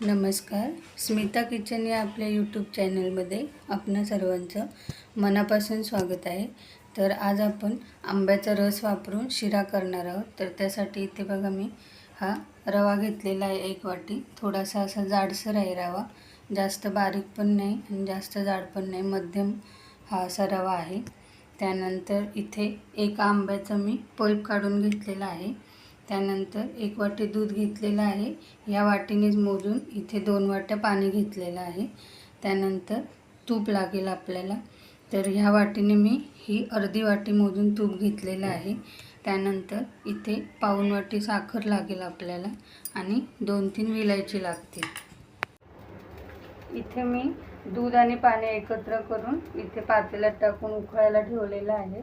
नमस्कार. स्मिता किचन या आपल्या यूट्यूब चॅनलमध्ये आपणा सर्वांचं मनापासून स्वागत आहे. तर आज आपण आंब्याचा रस वापरून शिरा करणार आहोत. तर त्यासाठी इथे बघा मी हा रवा घेतलेला आहे एक वाटी. थोडासा असा जाडसर आहे रवा. जास्त बारीक पण नाही आणि जास्त जाड पण नाही. मध्यम हा असा रवा आहे. त्यानंतर इथे एका आंब्याचा मी पल्प काढून घेतलेला आहे. त्यानंतर एक वाटी दूध घेतलेलं आहे. या वाटीनेच मोजून इथे दोन वाट्या पाणी घेतलेलं आहे. त्यानंतर तूप लागेल आपल्याला. तर ह्या वाटीने मी ही अर्धी वाटी मोजून तूप घेतलेलं आहे. त्यानंतर इथे पाऊण वाटी साखर लागेल आपल्याला आणि दोन तीन विलायची लागतील. इथे मी दूध आणि पाणी एकत्र करून इथे पातेल्यात टाकून उकळायला ठेवलेलं आहे.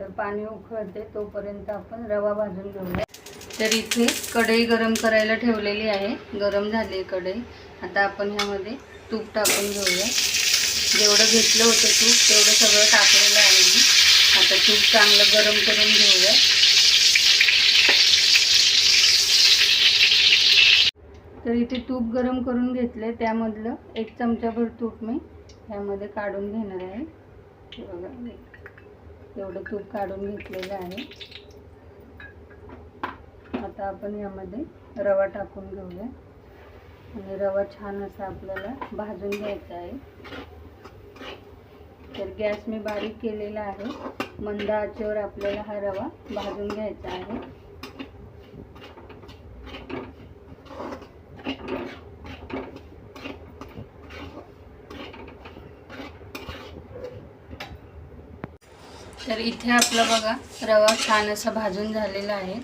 तर पाणी उकळते तोपर्यंत आपण रवा भाजून घेऊया. तर इथे कढई गरम करायला ठेवलेली आहे. गरम झाली आहे कढई. आता आपण ह्यामध्ये तूप टाकून घेऊया. जेवढं घेतलं होतं तूप तेवढं सगळं टाकलेलं आहे मी. आता तूप चांगलं गरम करून घेऊया. तर इथे तूप गरम करून घेतले त्यामधलं एक चमचाभर तूप मी ह्यामध्ये काढून घेणार आहे. बघा एवढं तूप काढून घेतलेलं आहे. आता आपण यामध्ये रवा टाकून घेऊया. आणि रवा छान असा आपल्याला भाजून घ्यायचा आहे. तर गॅस मी बारीक केलेला आहे. मंद आचेवर आपल्याला हा रवा भाजून घ्यायचा आहे. तर इथे आपलं बघा रवा छान असा भाजून झालेला आहे.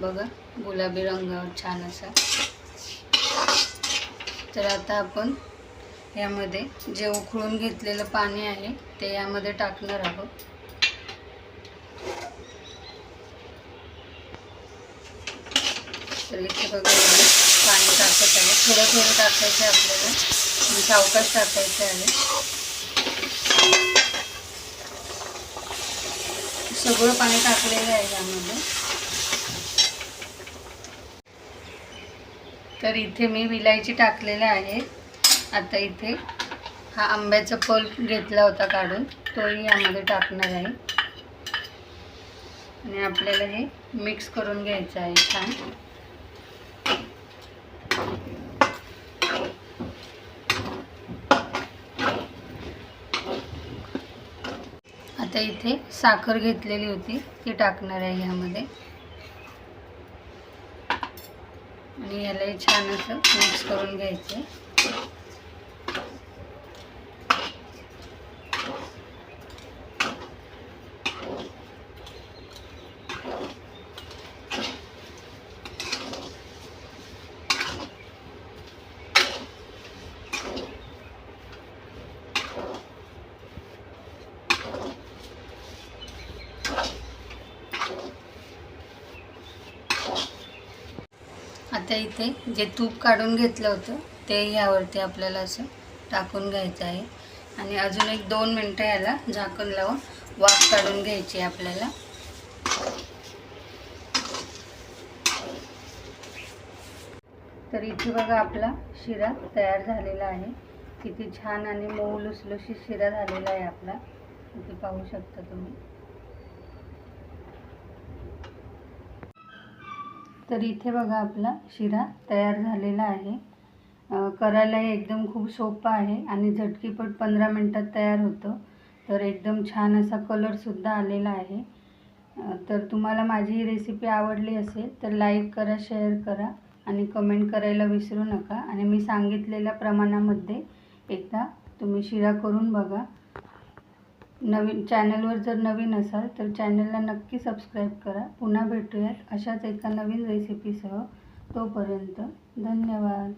बघा गुलाबी रंगावर छान असा. तर आता आपण यामध्ये जे उकळून घेतलेलं पाणी आहे ते यामध्ये टाकणार आहोत. तर इथे बघा पाणी टाकत आहे. थोडं थोडं टाकायचं आहे आपल्याला. म्हणजे सावकाश टाकायचं आहे. सगळं पाणी टाकलेलं आहे यामध्ये. तर इथे मी विलायची टाकलेले आहे. आता इथे हा आंब्याचा पल्प घेतला होता काढून. तोही यामध्ये टाकणार आहे. आणि आपल्याला हे मिक्स करून घ्यायचं आहे छान. आता इथे साखर घेतलेली होती ती टाकणार आहे ह्यामध्ये आणि यालाही छान असं मिक्स करून घ्यायचं. आता इथे जे तूप काढून घेतलं होतं ते यावरती आपल्याला असं टाकून घ्यायचं आहे. आणि अजून एक दोन मिनटं याला झाकण लावून वाफ काढून घ्यायची आहे आपल्याला. तर इथे बघा आपला शिरा तयार झालेला आहे. किती छान आणि मऊ लुसलुशी शिरा झालेला आहे आपला. इथे पाहू शकता तुम्ही. तर इथे बघा आपला शिरा तयार झालेला आहे. करायलाही एकदम खूप सोपं आहे आणि झटकीपट पंधरा मिनटात तयार होतं. तर एकदम छान असा कलरसुद्धा आलेला आहे. तर तुम्हाला माझी ही रेसिपी आवडली असेल तर लाईक करा शेअर करा आणि कमेंट करायला विसरू नका. आणि मी सांगितलेल्या प्रमाणामध्ये एकदा तुम्ही शिरा करून बघा. नवीन चॅनलवर जर नवीन असाल तर चॅनलला नक्की सबस्क्राईब करा. पुन्हा भेटूयात अशाच एका नवीन रेसिपीसह तोपर्यंत धन्यवाद.